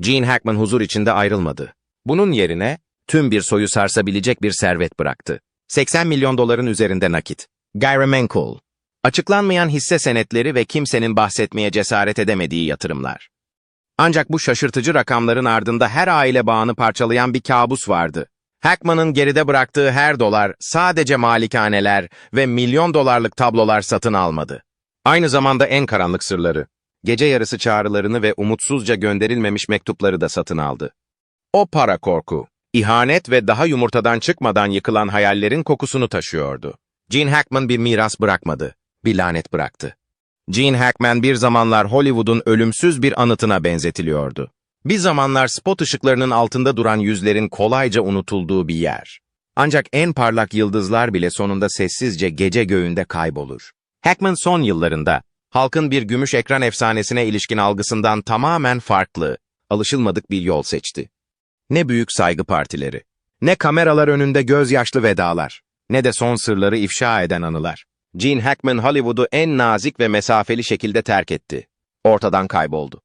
Gene Hackman huzur içinde ayrılmadı. Bunun yerine tüm bir soyu sarsabilecek bir servet bıraktı. 80 milyon doların üzerinde nakit. Gayrimenkul. Açıklanmayan hisse senetleri ve kimsenin bahsetmeye cesaret edemediği yatırımlar. Ancak bu şaşırtıcı rakamların ardında her aile bağını parçalayan bir kabus vardı. Hackman'ın geride bıraktığı her dolar sadece malikaneler ve milyon dolarlık tablolar satın almadı. Aynı zamanda en karanlık sırları, gece yarısı çağrılarını ve umutsuzca gönderilmemiş mektupları da satın aldı. O para korku, ihanet ve daha yumurtadan çıkmadan yıkılan hayallerin kokusunu taşıyordu. Gene Hackman bir miras bırakmadı, bir lanet bıraktı. Gene Hackman bir zamanlar Hollywood'un ölümsüz bir anıtına benzetiliyordu. Bir zamanlar spot ışıklarının altında duran yüzlerin kolayca unutulduğu bir yer. Ancak en parlak yıldızlar bile sonunda sessizce gece göğünde kaybolur. Hackman son yıllarında, halkın bir gümüş ekran efsanesine ilişkin algısından tamamen farklı, alışılmadık bir yol seçti. Ne büyük saygı partileri, ne kameralar önünde gözyaşlı vedalar, ne de son sırları ifşa eden anılar. Gene Hackman Hollywood'u en nazik ve mesafeli şekilde terk etti. Ortadan kayboldu.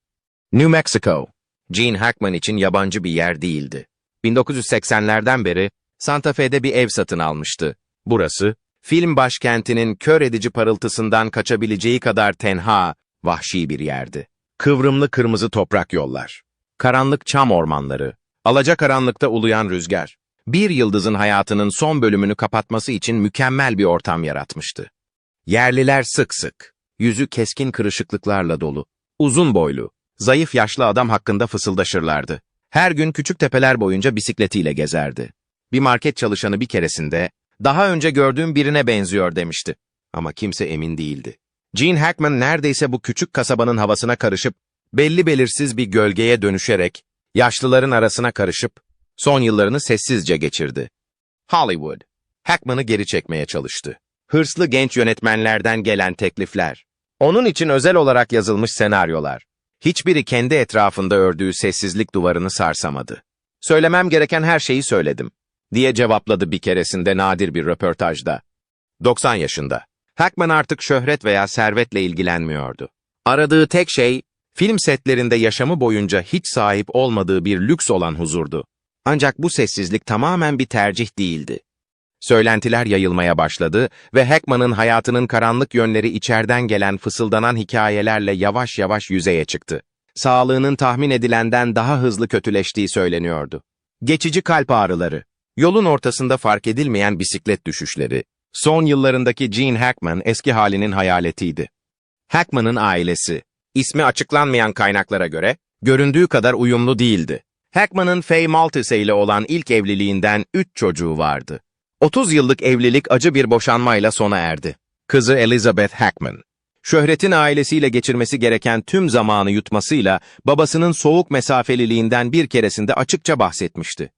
New Mexico, Gene Hackman için yabancı bir yer değildi. 1980'lerden beri Santa Fe'de bir ev satın almıştı. Burası, film başkentinin kör edici parıltısından kaçabileceği kadar tenha, vahşi bir yerdi. Kıvrımlı kırmızı toprak yollar, karanlık çam ormanları, alacakaranlıkta uluyan rüzgar, bir yıldızın hayatının son bölümünü kapatması için mükemmel bir ortam yaratmıştı. Yerliler sık sık, yüzü keskin kırışıklıklarla dolu, uzun boylu, zayıf yaşlı adam hakkında fısıldaşırlardı. Her gün küçük tepeler boyunca bisikletiyle gezerdi. Bir market çalışanı bir keresinde, daha önce gördüğüm birine benziyor demişti. Ama kimse emin değildi. Gene Hackman neredeyse bu küçük kasabanın havasına karışıp, belli belirsiz bir gölgeye dönüşerek, yaşlıların arasına karışıp, son yıllarını sessizce geçirdi. Hollywood, Hackman'ı geri çekmeye çalıştı. Hırslı genç yönetmenlerden gelen teklifler, onun için özel olarak yazılmış senaryolar, hiçbiri kendi etrafında ördüğü sessizlik duvarını sarsamadı. Söylemem gereken her şeyi söyledim, diye cevapladı bir keresinde nadir bir röportajda. 90 yaşında. Hackman artık şöhret veya servetle ilgilenmiyordu. Aradığı tek şey, film setlerinde yaşamı boyunca hiç sahip olmadığı bir lüks olan huzurdu. Ancak bu sessizlik tamamen bir tercih değildi. Söylentiler yayılmaya başladı ve Hackman'ın hayatının karanlık yönleri içeriden gelen fısıldanan hikayelerle yavaş yavaş yüzeye çıktı. Sağlığının tahmin edilenden daha hızlı kötüleştiği söyleniyordu. Geçici kalp ağrıları, yolun ortasında fark edilmeyen bisiklet düşüşleri, son yıllarındaki Gene Hackman eski halinin hayaletiydi. Hackman'ın ailesi, ismi açıklanmayan kaynaklara göre, göründüğü kadar uyumlu değildi. Hackman'ın Faye Maltese ile olan ilk evliliğinden üç çocuğu vardı. 30 yıllık evlilik acı bir boşanmayla sona erdi. Kızı Elizabeth Hackman. Şöhretin ailesiyle geçirmesi gereken tüm zamanı yutmasıyla babasının soğuk mesafeliliğinden bir keresinde açıkça bahsetmişti.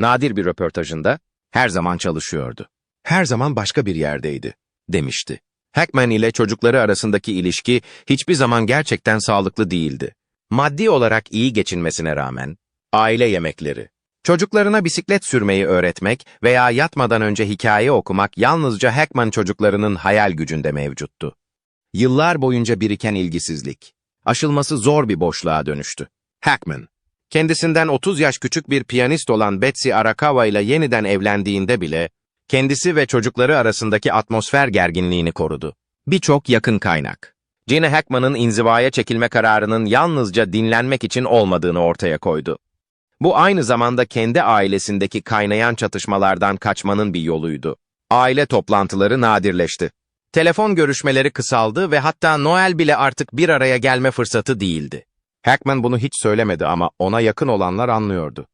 Nadir bir röportajında, her zaman çalışıyordu. Her zaman başka bir yerdeydi, demişti. Hackman ile çocukları arasındaki ilişki hiçbir zaman gerçekten sağlıklı değildi. Maddi olarak iyi geçinmesine rağmen, aile yemekleri, çocuklarına bisiklet sürmeyi öğretmek veya yatmadan önce hikaye okumak yalnızca Hackman çocuklarının hayal gücünde mevcuttu. Yıllar boyunca biriken ilgisizlik, aşılması zor bir boşluğa dönüştü. Hackman, kendisinden 30 yaş küçük bir piyanist olan Betsy Arakawa ile yeniden evlendiğinde bile, kendisi ve çocukları arasındaki atmosfer gerginliğini korudu. Birçok yakın kaynak. Gene Hackman'ın inzivaya çekilme kararının yalnızca dinlenmek için olmadığını ortaya koydu. Bu aynı zamanda kendi ailesindeki kaynayan çatışmalardan kaçmanın bir yoluydu. Aile toplantıları nadirleşti. Telefon görüşmeleri kısaldı ve hatta Noel bile artık bir araya gelme fırsatı değildi. Hackman bunu hiç söylemedi ama ona yakın olanlar anlıyordu.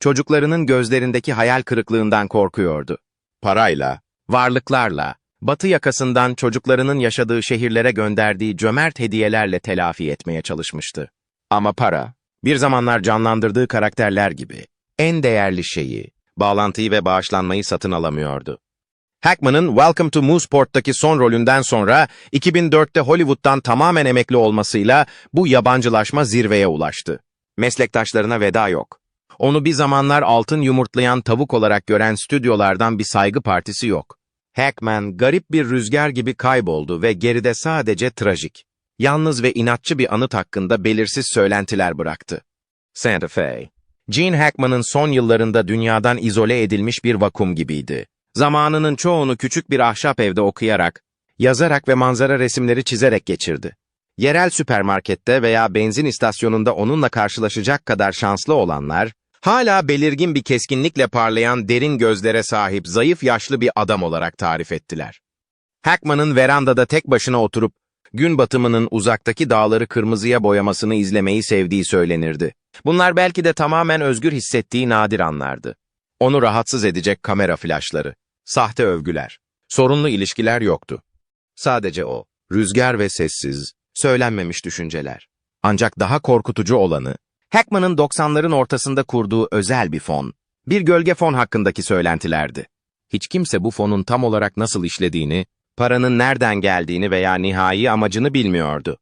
Çocuklarının gözlerindeki hayal kırıklığından korkuyordu. Parayla, varlıklarla, batı yakasından çocuklarının yaşadığı şehirlere gönderdiği cömert hediyelerle telafi etmeye çalışmıştı. Ama para, bir zamanlar canlandırdığı karakterler gibi, en değerli şeyi, bağlantıyı ve bağışlanmayı satın alamıyordu. Hackman'ın Welcome to Mooseport'taki son rolünden sonra 2004'te Hollywood'dan tamamen emekli olmasıyla bu yabancılaşma zirveye ulaştı. Meslektaşlarına veda yok. Onu bir zamanlar altın yumurtlayan tavuk olarak gören stüdyolardan bir saygı partisi yok. Hackman garip bir rüzgar gibi kayboldu ve geride sadece trajik, yalnız ve inatçı bir anıt hakkında belirsiz söylentiler bıraktı. Santa Fe. Gene Hackman'ın son yıllarında dünyadan izole edilmiş bir vakum gibiydi. Zamanının çoğunu küçük bir ahşap evde okuyarak, yazarak ve manzara resimleri çizerek geçirdi. Yerel süpermarkette veya benzin istasyonunda onunla karşılaşacak kadar şanslı olanlar, hala belirgin bir keskinlikle parlayan derin gözlere sahip zayıf yaşlı bir adam olarak tarif ettiler. Hackman'ın verandada tek başına oturup, gün batımının uzaktaki dağları kırmızıya boyamasını izlemeyi sevdiği söylenirdi. Bunlar belki de tamamen özgür hissettiği nadir anlardı. Onu rahatsız edecek kamera flaşları, sahte övgüler, sorunlu ilişkiler yoktu. Sadece o, rüzgar ve sessiz, söylenmemiş düşünceler. Ancak daha korkutucu olanı, Hackman'ın 90'ların ortasında kurduğu özel bir fon, bir gölge fon hakkındaki söylentilerdi. Hiç kimse bu fonun tam olarak nasıl işlediğini, paranın nereden geldiğini veya nihai amacını bilmiyordu.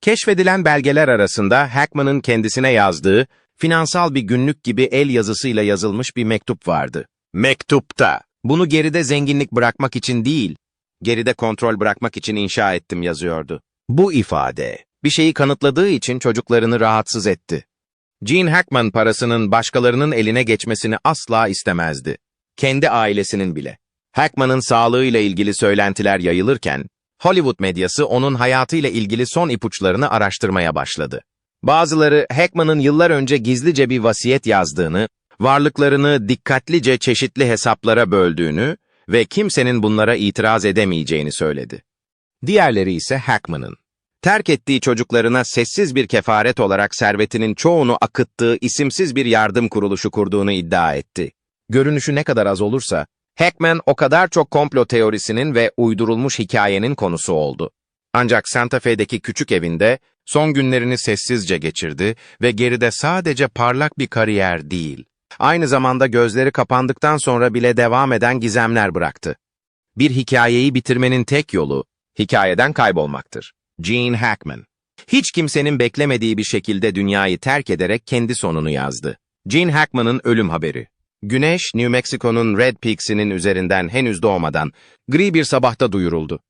Keşfedilen belgeler arasında Hackman'ın kendisine yazdığı, finansal bir günlük gibi el yazısıyla yazılmış bir mektup vardı. Mektupta, bunu geride zenginlik bırakmak için değil, geride kontrol bırakmak için inşa ettim yazıyordu. Bu ifade, bir şeyi kanıtladığı için çocuklarını rahatsız etti. Gene Hackman parasının başkalarının eline geçmesini asla istemezdi. Kendi ailesinin bile. Hackman'ın sağlığıyla ilgili söylentiler yayılırken, Hollywood medyası onun hayatıyla ilgili son ipuçlarını araştırmaya başladı. Bazıları Hackman'ın yıllar önce gizlice bir vasiyet yazdığını, varlıklarını dikkatlice çeşitli hesaplara böldüğünü ve kimsenin bunlara itiraz edemeyeceğini söyledi. Diğerleri ise Hackman'ın. Terk ettiği çocuklarına sessiz bir kefaret olarak servetinin çoğunu akıttığı isimsiz bir yardım kuruluşu kurduğunu iddia etti. Görünüşü ne kadar az olursa, Hackman o kadar çok komplo teorisinin ve uydurulmuş hikayenin konusu oldu. Ancak Santa Fe'deki küçük evinde son günlerini sessizce geçirdi ve geride sadece parlak bir kariyer değil, aynı zamanda gözleri kapandıktan sonra bile devam eden gizemler bıraktı. Bir hikayeyi bitirmenin tek yolu, hikayeden kaybolmaktır. Gene Hackman. Hiç kimsenin beklemediği bir şekilde dünyayı terk ederek kendi sonunu yazdı. Gene Hackman'ın ölüm haberi. Güneş, New Mexico'nun Red Peaks'inin üzerinden henüz doğmadan gri bir sabahta duyuruldu.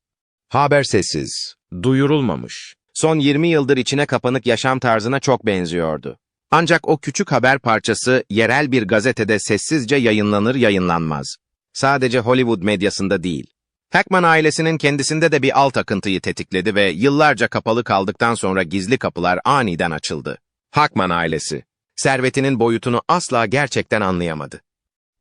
Haber sessiz, duyurulmamış. Son 20 yıldır içine kapanık yaşam tarzına çok benziyordu. Ancak o küçük haber parçası yerel bir gazetede sessizce yayınlanır yayınlanmaz. Sadece Hollywood medyasında değil. Hackman ailesinin kendisinde de bir alt akıntıyı tetikledi ve yıllarca kapalı kaldıktan sonra gizli kapılar aniden açıldı. Hackman ailesi, servetinin boyutunu asla gerçekten anlayamadı.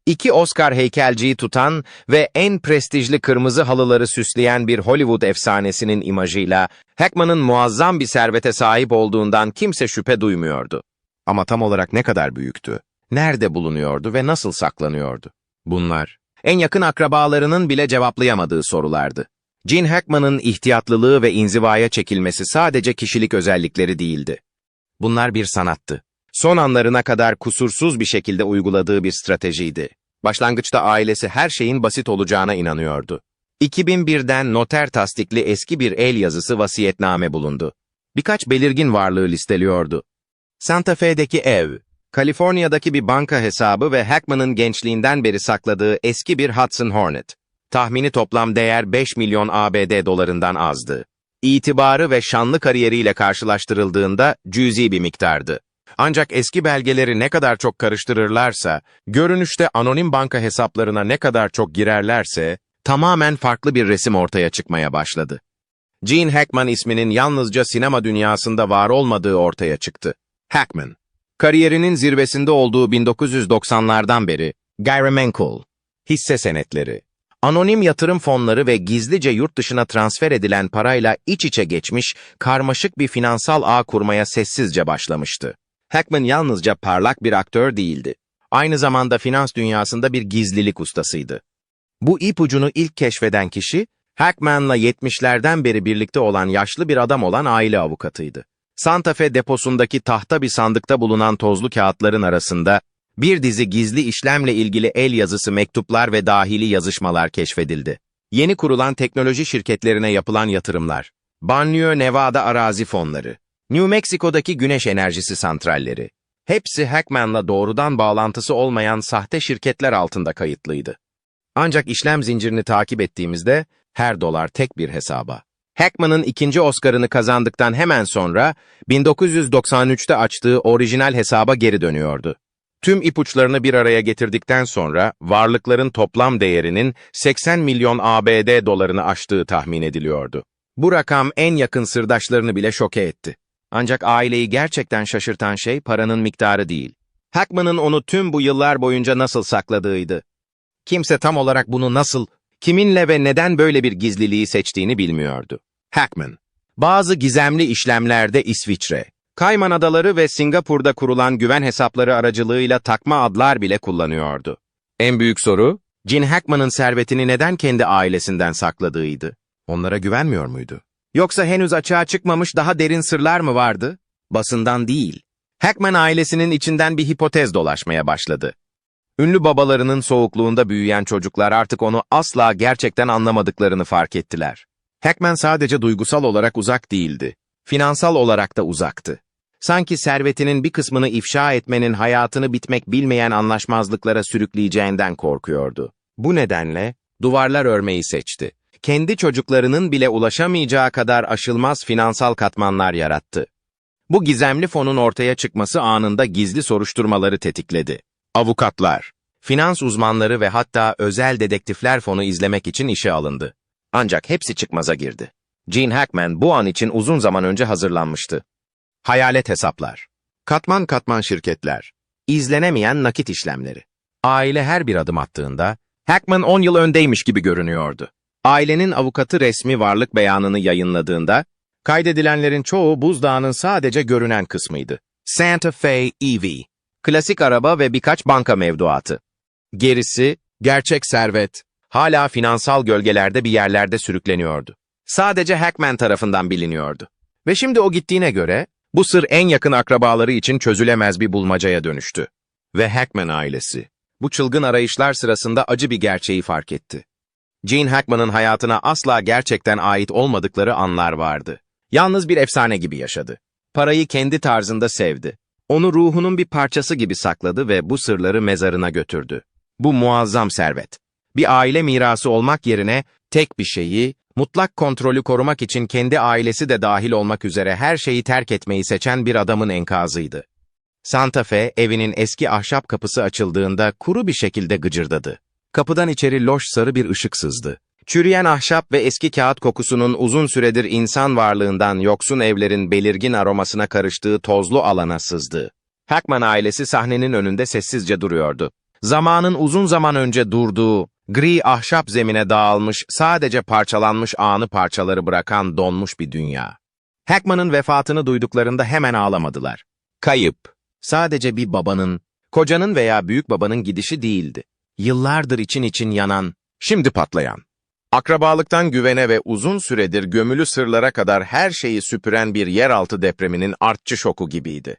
İki Oscar heykelciyi tutan ve en prestijli kırmızı halıları süsleyen bir Hollywood efsanesinin imajıyla Hackman'ın muazzam bir servete sahip olduğundan kimse şüphe duymuyordu. Ama tam olarak ne kadar büyüktü? Nerede bulunuyordu ve nasıl saklanıyordu? Bunlar, en yakın akrabalarının bile cevaplayamadığı sorulardı. Gene Hackman'ın ihtiyatlılığı ve inzivaya çekilmesi sadece kişilik özellikleri değildi. Bunlar bir sanattı. Son anlarına kadar kusursuz bir şekilde uyguladığı bir stratejiydi. Başlangıçta ailesi her şeyin basit olacağına inanıyordu. 2001'den noter tasdikli eski bir el yazısı vasiyetname bulundu. Birkaç belirgin varlığı listeliyordu. Santa Fe'deki ev, Kaliforniya'daki bir banka hesabı ve Hackman'ın gençliğinden beri sakladığı eski bir Hudson Hornet. Tahmini toplam değer 5 milyon ABD dolarından azdı. İtibarı ve şanlı kariyeriyle karşılaştırıldığında cüzi bir miktardı. Ancak eski belgeleri ne kadar çok karıştırırlarsa, görünüşte anonim banka hesaplarına ne kadar çok girerlerse, tamamen farklı bir resim ortaya çıkmaya başladı. Gene Hackman isminin yalnızca sinema dünyasında var olmadığı ortaya çıktı. Hackman, kariyerinin zirvesinde olduğu 1990'lardan beri, gayrimenkul, hisse senetleri, anonim yatırım fonları ve gizlice yurt dışına transfer edilen parayla iç içe geçmiş, karmaşık bir finansal ağ kurmaya sessizce başlamıştı. Hackman yalnızca parlak bir aktör değildi. Aynı zamanda finans dünyasında bir gizlilik ustasıydı. Bu ipucunu ilk keşfeden kişi, Hackman'la 70'lerden beri birlikte olan yaşlı bir adam olan aile avukatıydı. Santa Fe deposundaki tahta bir sandıkta bulunan tozlu kağıtların arasında bir dizi gizli işlemle ilgili el yazısı mektuplar ve dahili yazışmalar keşfedildi. Yeni kurulan teknoloji şirketlerine yapılan yatırımlar, Banlieue Nevada arazi fonları, New Mexico'daki güneş enerjisi santralleri, hepsi Hackman'la doğrudan bağlantısı olmayan sahte şirketler altında kayıtlıydı. Ancak işlem zincirini takip ettiğimizde her dolar tek bir hesaba, Hackman'ın ikinci Oscar'ını kazandıktan hemen sonra 1993'te açtığı orijinal hesaba geri dönüyordu. Tüm ipuçlarını bir araya getirdikten sonra varlıkların toplam değerinin 80 milyon ABD dolarını aştığı tahmin ediliyordu. Bu rakam en yakın sırdaşlarını bile şoke etti. Ancak aileyi gerçekten şaşırtan şey paranın miktarı değil. Hackman'ın onu tüm bu yıllar boyunca nasıl sakladığıydı. Kimse tam olarak bunu nasıl, kiminle ve neden böyle bir gizliliği seçtiğini bilmiyordu. Hackman, bazı gizemli işlemlerde İsviçre, Kayman Adaları ve Singapur'da kurulan güven hesapları aracılığıyla takma adlar bile kullanıyordu. En büyük soru, Gene Hackman'ın servetini neden kendi ailesinden sakladığıydı. Onlara güvenmiyor muydu? Yoksa henüz açığa çıkmamış daha derin sırlar mı vardı? Basından değil. Hackman ailesinin içinden bir hipotez dolaşmaya başladı. Ünlü babalarının soğukluğunda büyüyen çocuklar artık onu asla gerçekten anlamadıklarını fark ettiler. Hackman sadece duygusal olarak uzak değildi. Finansal olarak da uzaktı. Sanki servetinin bir kısmını ifşa etmenin hayatını bitmek bilmeyen anlaşmazlıklara sürükleyeceğinden korkuyordu. Bu nedenle duvarlar örmeyi seçti. Kendi çocuklarının bile ulaşamayacağı kadar aşılmaz finansal katmanlar yarattı. Bu gizemli fonun ortaya çıkması anında gizli soruşturmaları tetikledi. Avukatlar, finans uzmanları ve hatta özel dedektifler fonu izlemek için işe alındı. Ancak hepsi çıkmaza girdi. Gene Hackman bu an için uzun zaman önce hazırlanmıştı. Hayalet hesaplar, katman katman şirketler, izlenemeyen nakit işlemleri. Aile her bir adım attığında, Hackman 10 yıl öndeymiş gibi görünüyordu. Ailenin avukatı resmi varlık beyanını yayınladığında, kaydedilenlerin çoğu buzdağının sadece görünen kısmıydı. Santa Fe EV, klasik araba ve birkaç banka mevduatı. Gerisi, gerçek servet, hala finansal gölgelerde bir yerlerde sürükleniyordu. Sadece Hackman tarafından biliniyordu. Ve şimdi o gittiğine göre, bu sır en yakın akrabaları için çözülemez bir bulmacaya dönüştü. Ve Hackman ailesi, bu çılgın arayışlar sırasında acı bir gerçeği fark etti. Gene Hackman'ın hayatına asla gerçekten ait olmadıkları anlar vardı. Yalnız bir efsane gibi yaşadı. Parayı kendi tarzında sevdi. Onu ruhunun bir parçası gibi sakladı ve bu sırları mezarına götürdü. Bu muazzam servet. Bir aile mirası olmak yerine tek bir şeyi, mutlak kontrolü korumak için kendi ailesi de dahil olmak üzere her şeyi terk etmeyi seçen bir adamın enkazıydı. Santa Fe evinin eski ahşap kapısı açıldığında kuru bir şekilde gıcırdadı. Kapıdan içeri loş sarı bir ışık sızdı. Çürüyen ahşap ve eski kağıt kokusunun uzun süredir insan varlığından yoksun evlerin belirgin aromasına karıştığı tozlu alana sızdı. Hackman ailesi sahnenin önünde sessizce duruyordu. Zamanın uzun zaman önce durduğu, gri ahşap zemine dağılmış, sadece parçalanmış anı parçaları bırakan donmuş bir dünya. Hackman'ın vefatını duyduklarında hemen ağlamadılar. Kayıp, sadece bir babanın, kocanın veya büyük babanın gidişi değildi. Yıllardır için için yanan, şimdi patlayan. Akrabalıktan güvene ve uzun süredir gömülü sırlara kadar her şeyi süpüren bir yeraltı depreminin artçı şoku gibiydi.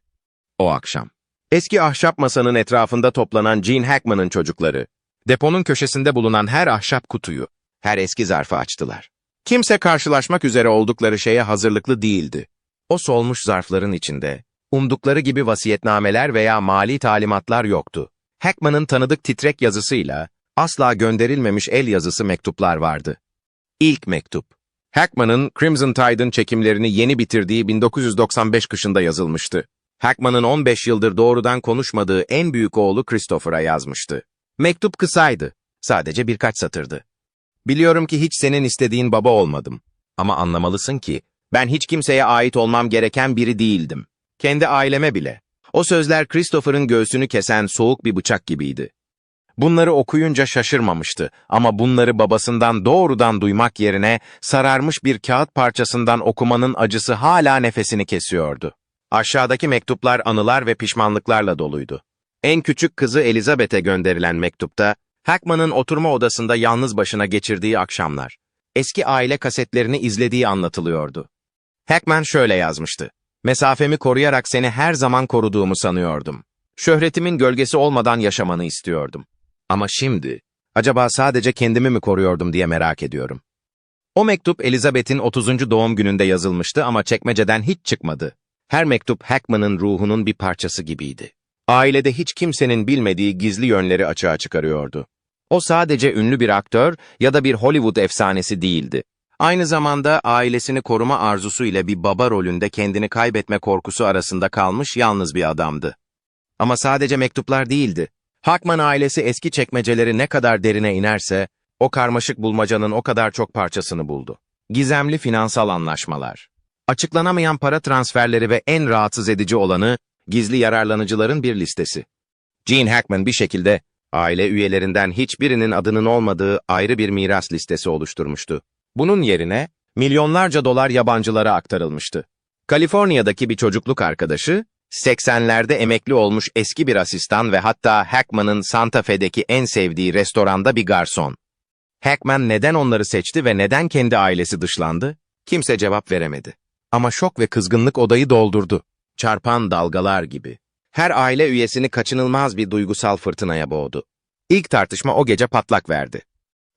O akşam. Eski ahşap masanın etrafında toplanan Gene Hackman'ın çocukları, deponun köşesinde bulunan her ahşap kutuyu, her eski zarfı açtılar. Kimse karşılaşmak üzere oldukları şeye hazırlıklı değildi. O solmuş zarfların içinde, umdukları gibi vasiyetnameler veya mali talimatlar yoktu. Hackman'ın tanıdık titrek yazısıyla, asla gönderilmemiş el yazısı mektuplar vardı. İlk mektup. Hackman'ın Crimson Tide'ın çekimlerini yeni bitirdiği 1995 kışında yazılmıştı. Hackman'ın 15 yıldır doğrudan konuşmadığı en büyük oğlu Christopher'a yazmıştı. Mektup kısaydı. Sadece birkaç satırdı. Biliyorum ki hiç senin istediğin baba olmadım. Ama anlamalısın ki ben hiç kimseye ait olmam gereken biri değildim. Kendi aileme bile. O sözler Christopher'ın göğsünü kesen soğuk bir bıçak gibiydi. Bunları okuyunca şaşırmamıştı ama bunları babasından doğrudan duymak yerine sararmış bir kağıt parçasından okumanın acısı hala nefesini kesiyordu. Aşağıdaki mektuplar anılar ve pişmanlıklarla doluydu. En küçük kızı Elizabeth'e gönderilen mektupta, Hackman'ın oturma odasında yalnız başına geçirdiği akşamlar, eski aile kasetlerini izlediği anlatılıyordu. Hackman şöyle yazmıştı. Mesafemi koruyarak seni her zaman koruduğumu sanıyordum. Şöhretimin gölgesi olmadan yaşamanı istiyordum. Ama şimdi, acaba sadece kendimi mi koruyordum diye merak ediyorum. O mektup Elizabeth'in 30. doğum gününde yazılmıştı ama çekmeceden hiç çıkmadı. Her mektup Hackman'ın ruhunun bir parçası gibiydi. Ailede hiç kimsenin bilmediği gizli yönleri açığa çıkarıyordu. O sadece ünlü bir aktör ya da bir Hollywood efsanesi değildi. Aynı zamanda ailesini koruma arzusu ile bir baba rolünde kendini kaybetme korkusu arasında kalmış yalnız bir adamdı. Ama sadece mektuplar değildi. Hackman ailesi eski çekmeceleri ne kadar derine inerse, o karmaşık bulmacanın o kadar çok parçasını buldu. Gizemli finansal anlaşmalar. Açıklanamayan para transferleri ve en rahatsız edici olanı, gizli yararlanıcıların bir listesi. Gene Hackman bir şekilde, aile üyelerinden hiçbirinin adının olmadığı ayrı bir miras listesi oluşturmuştu. Bunun yerine, milyonlarca dolar yabancılara aktarılmıştı. Kaliforniya'daki bir çocukluk arkadaşı, 80'lerde emekli olmuş eski bir asistan ve hatta Hackman'ın Santa Fe'deki en sevdiği restoranda bir garson. Hackman neden onları seçti ve neden kendi ailesi dışlandı? Kimse cevap veremedi. Ama şok ve kızgınlık odayı doldurdu. Çarpan dalgalar gibi. Her aile üyesini kaçınılmaz bir duygusal fırtınaya boğdu. İlk tartışma o gece patlak verdi.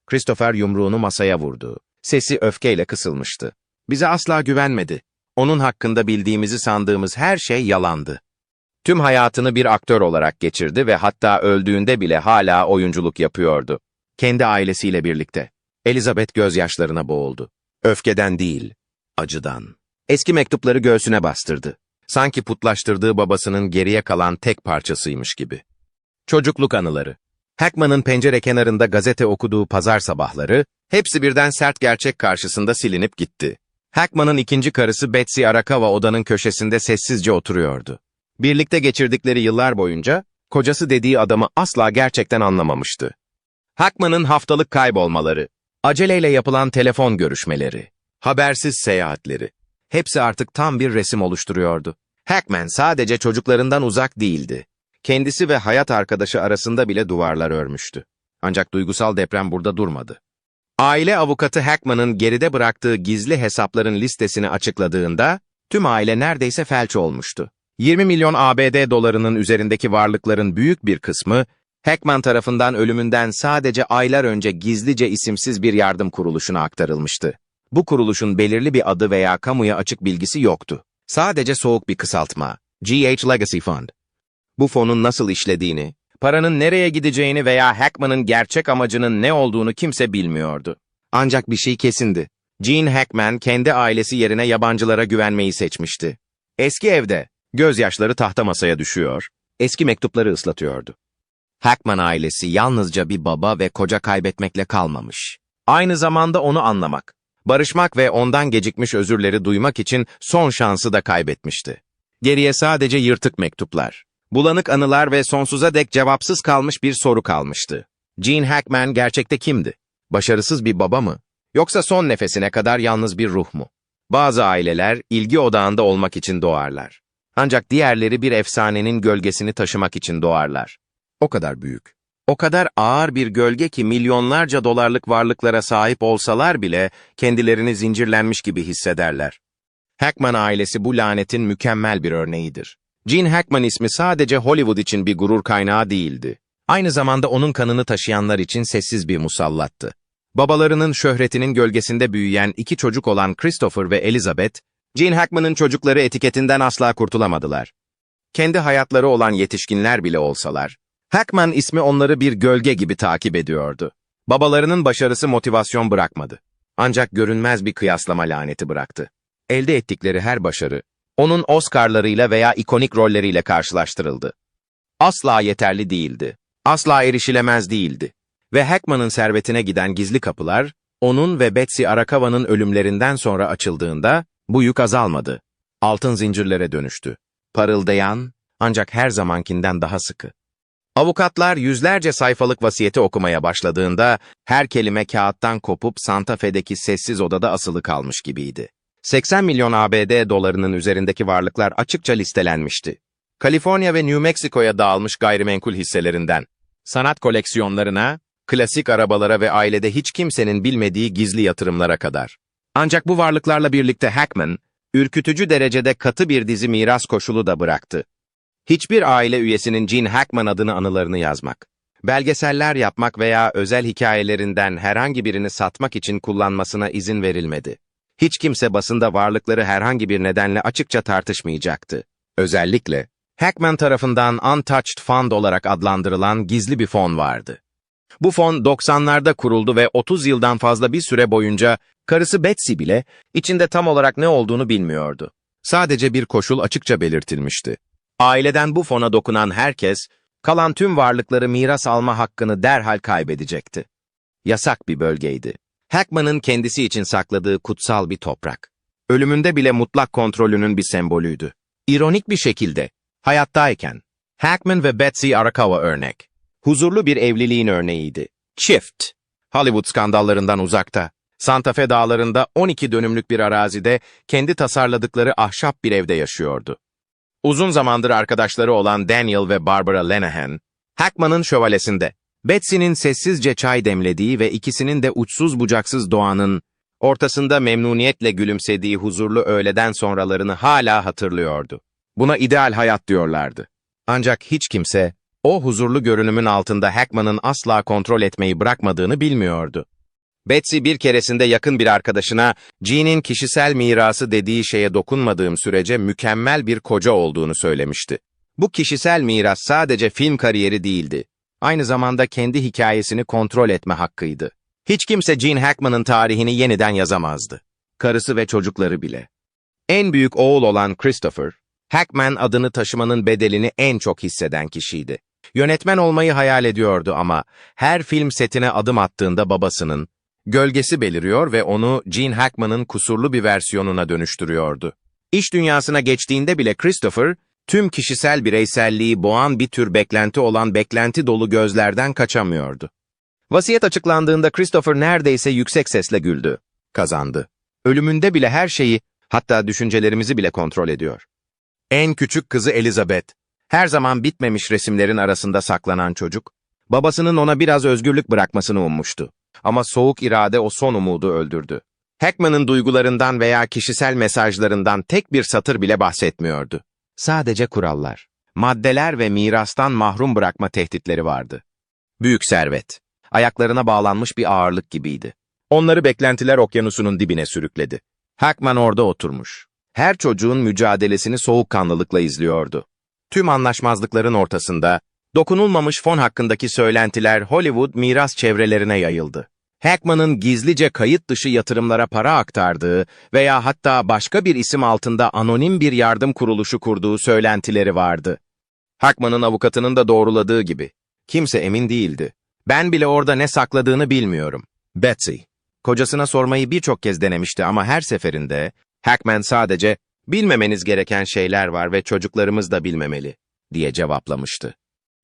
Christopher yumruğunu masaya vurdu. Sesi öfkeyle kısılmıştı. Bize asla güvenmedi. Onun hakkında bildiğimizi sandığımız her şey yalandı. Tüm hayatını bir aktör olarak geçirdi ve hatta öldüğünde bile hala oyunculuk yapıyordu. Kendi ailesiyle birlikte. Elizabeth gözyaşlarına boğuldu. Öfkeden değil, acıdan. Eski mektupları göğsüne bastırdı. Sanki putlaştırdığı babasının geriye kalan tek parçasıymış gibi. Çocukluk anıları. Hackman'ın pencere kenarında gazete okuduğu pazar sabahları, hepsi birden sert gerçek karşısında silinip gitti. Hackman'ın ikinci karısı Betsy Arakawa odanın köşesinde sessizce oturuyordu. Birlikte geçirdikleri yıllar boyunca, kocası dediği adamı asla gerçekten anlamamıştı. Hackman'ın haftalık kaybolmaları, aceleyle yapılan telefon görüşmeleri, habersiz seyahatleri, hepsi artık tam bir resim oluşturuyordu. Hackman sadece çocuklarından uzak değildi. Kendisi ve hayat arkadaşı arasında bile duvarlar örmüştü. Ancak duygusal deprem burada durmadı. Aile avukatı Hackman'ın geride bıraktığı gizli hesapların listesini açıkladığında, tüm aile neredeyse felç olmuştu. 20 milyon ABD dolarının üzerindeki varlıkların büyük bir kısmı, Hackman tarafından ölümünden sadece aylar önce gizlice isimsiz bir yardım kuruluşuna aktarılmıştı. Bu kuruluşun belirli bir adı veya kamuya açık bilgisi yoktu. Sadece soğuk bir kısaltma, GH Legacy Fund. Bu fonun nasıl işlediğini, paranın nereye gideceğini veya Hackman'ın gerçek amacının ne olduğunu kimse bilmiyordu. Ancak bir şey kesindi. Gene Hackman kendi ailesi yerine yabancılara güvenmeyi seçmişti. Eski evde, gözyaşları tahta masaya düşüyor, eski mektupları ıslatıyordu. Hackman ailesi yalnızca bir baba ve koca kaybetmekle kalmamış. Aynı zamanda onu anlamak, barışmak ve ondan gecikmiş özürleri duymak için son şansı da kaybetmişti. Geriye sadece yırtık mektuplar, bulanık anılar ve sonsuza dek cevapsız kalmış bir soru kalmıştı. Gene Hackman gerçekte kimdi? Başarısız bir baba mı? Yoksa son nefesine kadar yalnız bir ruh mu? Bazı aileler ilgi odağında olmak için doğarlar. Ancak diğerleri bir efsanenin gölgesini taşımak için doğarlar. O kadar büyük. O kadar ağır bir gölge ki milyonlarca dolarlık varlıklara sahip olsalar bile kendilerini zincirlenmiş gibi hissederler. Hackman ailesi bu lanetin mükemmel bir örneğidir. Gene Hackman ismi sadece Hollywood için bir gurur kaynağı değildi. Aynı zamanda onun kanını taşıyanlar için sessiz bir musallattı. Babalarının şöhretinin gölgesinde büyüyen iki çocuk olan Christopher ve Elizabeth, Gene Hackman'ın çocukları etiketinden asla kurtulamadılar. Kendi hayatları olan yetişkinler bile olsalar, Hackman ismi onları bir gölge gibi takip ediyordu. Babalarının başarısı motivasyon bırakmadı. Ancak görünmez bir kıyaslama laneti bıraktı. Elde ettikleri her başarı, onun Oscar'larıyla veya ikonik rolleriyle karşılaştırıldı. Asla yeterli değildi. Asla erişilemez değildi. Ve Hackman'ın servetine giden gizli kapılar, onun ve Betsy Arakawa'nın ölümlerinden sonra açıldığında, bu yük azalmadı. Altın zincirlere dönüştü. Parıldayan, ancak her zamankinden daha sıkı. Avukatlar yüzlerce sayfalık vasiyeti okumaya başladığında, her kelime kağıttan kopup Santa Fe'deki sessiz odada asılı kalmış gibiydi. 80 milyon ABD dolarının üzerindeki varlıklar açıkça listelenmişti. Kaliforniya ve New Mexico'ya dağılmış gayrimenkul hisselerinden, sanat koleksiyonlarına, klasik arabalara ve ailede hiç kimsenin bilmediği gizli yatırımlara kadar. Ancak bu varlıklarla birlikte Hackman, ürkütücü derecede katı bir dizi miras koşulu da bıraktı. Hiçbir aile üyesinin Gene Hackman adını anılarını yazmak, belgeseller yapmak veya özel hikayelerinden herhangi birini satmak için kullanmasına izin verilmedi. Hiç kimse basında varlıkları herhangi bir nedenle açıkça tartışmayacaktı. Özellikle, Hackman tarafından Untouched Fund olarak adlandırılan gizli bir fon vardı. Bu fon 90'larda kuruldu ve 30 yıldan fazla bir süre boyunca karısı Betsy bile içinde tam olarak ne olduğunu bilmiyordu. Sadece bir koşul açıkça belirtilmişti. Aileden bu fona dokunan herkes, kalan tüm varlıkları miras alma hakkını derhal kaybedecekti. Yasak bir bölgeydi. Hackman'ın kendisi için sakladığı kutsal bir toprak. Ölümünde bile mutlak kontrolünün bir sembolüydü. İronik bir şekilde, hayattayken, Hackman ve Betsy Arakawa örnek. Huzurlu bir evliliğin örneğiydi. Çift. Hollywood skandallarından uzakta. Santa Fe dağlarında 12 dönümlük bir arazide kendi tasarladıkları ahşap bir evde yaşıyordu. Uzun zamandır arkadaşları olan Daniel ve Barbara Lenehan, Hackman'ın şövalesinde, Betsy'nin sessizce çay demlediği ve ikisinin de uçsuz bucaksız doğanın, ortasında memnuniyetle gülümsediği huzurlu öğleden sonralarını hala hatırlıyordu. Buna ideal hayat diyorlardı. Ancak hiç kimse, o huzurlu görünümün altında Hackman'ın asla kontrol etmeyi bırakmadığını bilmiyordu. Betsy bir keresinde yakın bir arkadaşına, Jean'in kişisel mirası dediği şeye dokunmadığım sürece mükemmel bir koca olduğunu söylemişti. Bu kişisel miras sadece film kariyeri değildi. Aynı zamanda kendi hikayesini kontrol etme hakkıydı. Hiç kimse Gene Hackman'ın tarihini yeniden yazamazdı. Karısı ve çocukları bile. En büyük oğul olan Christopher, Hackman adını taşımanın bedelini en çok hisseden kişiydi. Yönetmen olmayı hayal ediyordu ama her film setine adım attığında babasının, gölgesi beliriyor ve onu Gene Hackman'ın kusurlu bir versiyonuna dönüştürüyordu. İş dünyasına geçtiğinde bile Christopher, tüm kişisel bireyselliği boğan bir tür beklenti olan beklenti dolu gözlerden kaçamıyordu. Vasiyet açıklandığında Christopher neredeyse yüksek sesle güldü. Kazandı. Ölümünde bile her şeyi, hatta düşüncelerimizi bile kontrol ediyor. En küçük kızı Elizabeth, her zaman bitmemiş resimlerin arasında saklanan çocuk, babasının ona biraz özgürlük bırakmasını ummuştu. Ama soğuk irade o son umudu öldürdü. Hackman'ın duygularından veya kişisel mesajlarından tek bir satır bile bahsetmiyordu. Sadece kurallar, maddeler ve mirastan mahrum bırakma tehditleri vardı. Büyük servet, ayaklarına bağlanmış bir ağırlık gibiydi. Onları beklentiler okyanusunun dibine sürükledi. Hackman orada oturmuş. Her çocuğun mücadelesini soğukkanlılıkla izliyordu. Tüm anlaşmazlıkların ortasında, dokunulmamış fon hakkındaki söylentiler Hollywood miras çevrelerine yayıldı. Hackman'ın gizlice kayıt dışı yatırımlara para aktardığı veya hatta başka bir isim altında anonim bir yardım kuruluşu kurduğu söylentileri vardı. Hackman'ın avukatının da doğruladığı gibi. Kimse emin değildi. Ben bile orada ne sakladığını bilmiyorum. Betsy. Kocasına sormayı birçok kez denemişti ama her seferinde Hackman sadece bilmemeniz gereken şeyler var ve çocuklarımız da bilmemeli diye cevaplamıştı.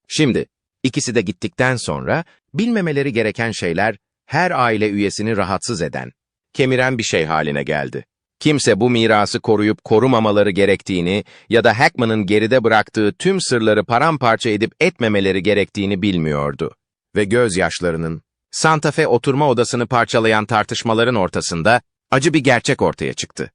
Şimdi ikisi de gittikten sonra bilmemeleri gereken şeyler her aile üyesini rahatsız eden, kemiren bir şey haline geldi. Kimse bu mirası koruyup korumamaları gerektiğini ya da Hackman'ın geride bıraktığı tüm sırları paramparça edip etmemeleri gerektiğini bilmiyordu. Ve gözyaşlarının, Santa Fe oturma odasını parçalayan tartışmaların ortasında acı bir gerçek ortaya çıktı.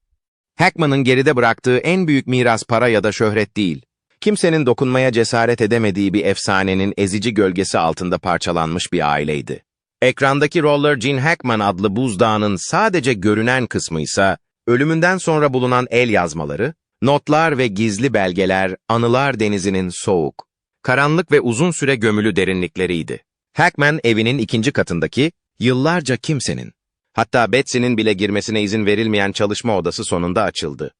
Hackman'ın geride bıraktığı en büyük miras para ya da şöhret değil, kimsenin dokunmaya cesaret edemediği bir efsanenin ezici gölgesi altında parçalanmış bir aileydi. Ekrandaki roller Gene Hackman adlı buzdağının sadece görünen kısmıysa, ölümünden sonra bulunan el yazmaları, notlar ve gizli belgeler anılar denizinin soğuk, karanlık ve uzun süre gömülü derinlikleriydi. Hackman evinin ikinci katındaki, yıllarca kimsenin, hatta Betsy'nin bile girmesine izin verilmeyen çalışma odası sonunda açıldı.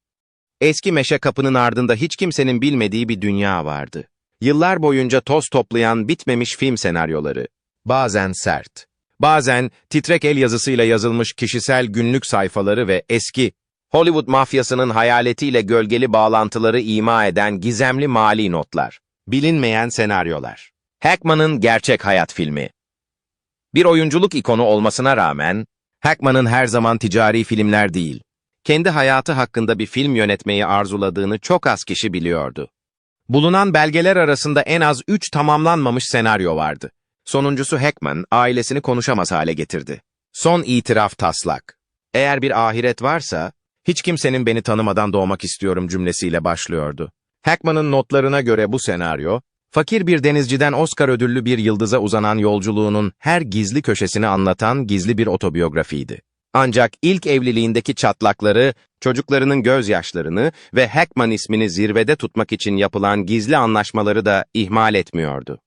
Eski meşe kapının ardında hiç kimsenin bilmediği bir dünya vardı. Yıllar boyunca toz toplayan bitmemiş film senaryoları, bazen sert, bazen titrek el yazısıyla yazılmış kişisel günlük sayfaları ve eski Hollywood mafyasının hayaletiyle gölgeli bağlantıları ima eden gizemli mali notlar, bilinmeyen senaryolar. Hackman'ın gerçek hayat filmi. Bir oyunculuk ikonu olmasına rağmen, Hackman'ın her zaman ticari filmler değil, kendi hayatı hakkında bir film yönetmeyi arzuladığını çok az kişi biliyordu. Bulunan belgeler arasında en az üç tamamlanmamış senaryo vardı. Sonuncusu Hackman, ailesini konuşamaz hale getirdi. Son itiraf taslak. Eğer bir ahiret varsa, hiç kimsenin beni tanımadan doğmak istiyorum cümlesiyle başlıyordu. Hackman'ın notlarına göre bu senaryo, fakir bir denizciden Oscar ödüllü bir yıldıza uzanan yolculuğunun her gizli köşesini anlatan gizli bir otobiyografiydi. Ancak ilk evliliğindeki çatlakları, çocuklarının gözyaşlarını ve Hackman ismini zirvede tutmak için yapılan gizli anlaşmaları da ihmal etmiyordu.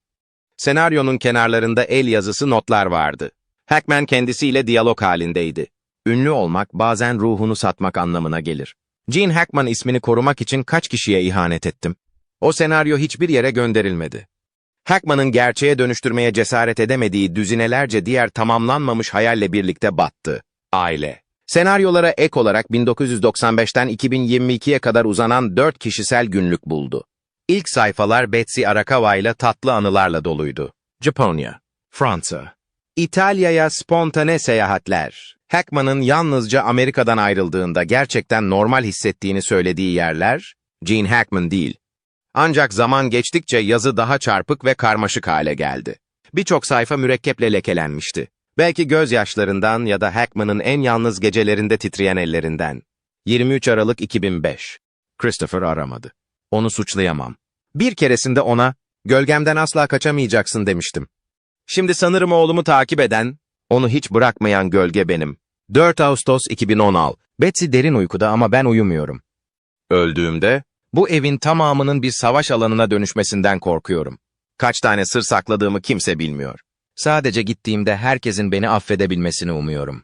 Senaryonun kenarlarında el yazısı notlar vardı. Hackman kendisiyle diyalog halindeydi. Ünlü olmak bazen ruhunu satmak anlamına gelir. Gene Hackman ismini korumak için kaç kişiye ihanet ettim? O senaryo hiçbir yere gönderilmedi. Hackman'ın gerçeğe dönüştürmeye cesaret edemediği düzinelerce diğer tamamlanmamış hayalle birlikte battı. Aile. Senaryolara ek olarak 1995'ten 2022'ye kadar uzanan dört kişisel günlük buldu. İlk sayfalar Betsy Arakawa ile tatlı anılarla doluydu. Japonya, Fransa, İtalya'ya spontane seyahatler. Hackman'ın yalnızca Amerika'dan ayrıldığında gerçekten normal hissettiğini söylediği yerler, Gene Hackman değil. Ancak zaman geçtikçe yazı daha çarpık ve karmaşık hale geldi. Birçok sayfa mürekkeple lekelenmişti. Belki gözyaşlarından ya da Hackman'ın en yalnız gecelerinde titreyen ellerinden. 23 Aralık 2005. Christopher aramadı. Onu suçlayamam. Bir keresinde ona, gölgemden asla kaçamayacaksın demiştim. Şimdi sanırım oğlumu takip eden, onu hiç bırakmayan gölge benim. 4 Ağustos 2016. Betsy derin uykuda ama ben uyumuyorum. Öldüğümde, bu evin tamamının bir savaş alanına dönüşmesinden korkuyorum. Kaç tane sır sakladığımı kimse bilmiyor. Sadece gittiğimde herkesin beni affedebilmesini umuyorum.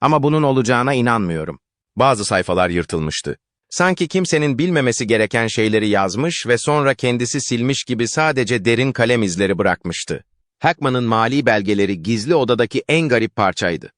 Ama bunun olacağına inanmıyorum. Bazı sayfalar yırtılmıştı. Sanki kimsenin bilmemesi gereken şeyleri yazmış ve sonra kendisi silmiş gibi sadece derin kalem izleri bırakmıştı. Hackman'ın mali belgeleri gizli odadaki en garip parçaydı.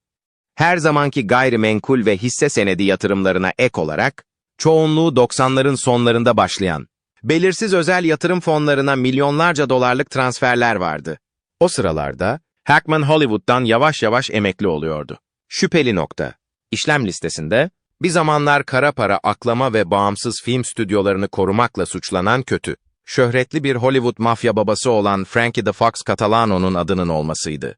Her zamanki gayrimenkul ve hisse senedi yatırımlarına ek olarak, çoğunluğu 90'ların sonlarında başlayan, belirsiz özel yatırım fonlarına milyonlarca dolarlık transferler vardı. O sıralarda, Hackman Hollywood'dan yavaş yavaş emekli oluyordu. Şüpheli nokta. İşlem listesinde, bir zamanlar kara para aklama ve bağımsız film stüdyolarını korumakla suçlanan kötü, şöhretli bir Hollywood mafya babası olan Frankie the Fox Catalano'nun adının olmasıydı.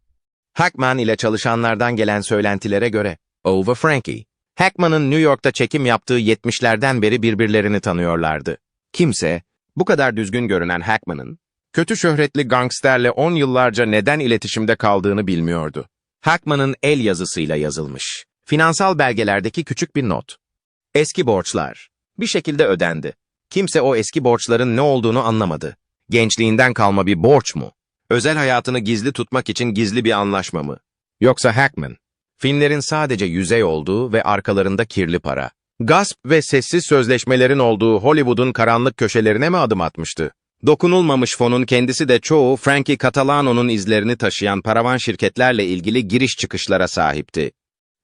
Hackman ile çalışanlardan gelen söylentilere göre, O ve Frankie, Hackman'ın New York'ta çekim yaptığı 70'lerden beri birbirlerini tanıyorlardı. Kimse, bu kadar düzgün görünen Hackman'ın, kötü şöhretli gangsterle 10 yıllarca neden iletişimde kaldığını bilmiyordu. Hackman'ın el yazısıyla yazılmış. Finansal belgelerdeki küçük bir not. Eski borçlar. Bir şekilde ödendi. Kimse o eski borçların ne olduğunu anlamadı. Gençliğinden kalma bir borç mu? Özel hayatını gizli tutmak için gizli bir anlaşma mı? Yoksa Hackman, filmlerin sadece yüzey olduğu ve arkalarında kirli para, gasp ve sessiz sözleşmelerin olduğu Hollywood'un karanlık köşelerine mi adım atmıştı? Dokunulmamış fonun kendisi de çoğu Frankie Catalano'nun izlerini taşıyan paravan şirketlerle ilgili giriş çıkışlara sahipti.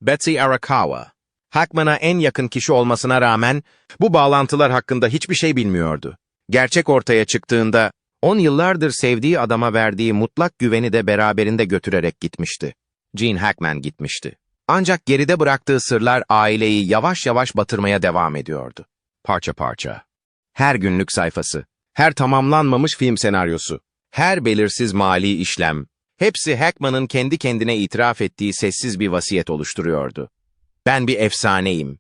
Betsy Arakawa, Hackman'a en yakın kişi olmasına rağmen bu bağlantılar hakkında hiçbir şey bilmiyordu. Gerçek ortaya çıktığında 10 yıllardır sevdiği adama verdiği mutlak güveni de beraberinde götürerek gitmişti. Gene Hackman gitmişti. Ancak geride bıraktığı sırlar aileyi yavaş yavaş batırmaya devam ediyordu. Parça parça. Her günlük sayfası, her tamamlanmamış film senaryosu, her belirsiz mali işlem, hepsi Hackman'ın kendi kendine itiraf ettiği sessiz bir vasiyet oluşturuyordu. Ben bir efsaneyim.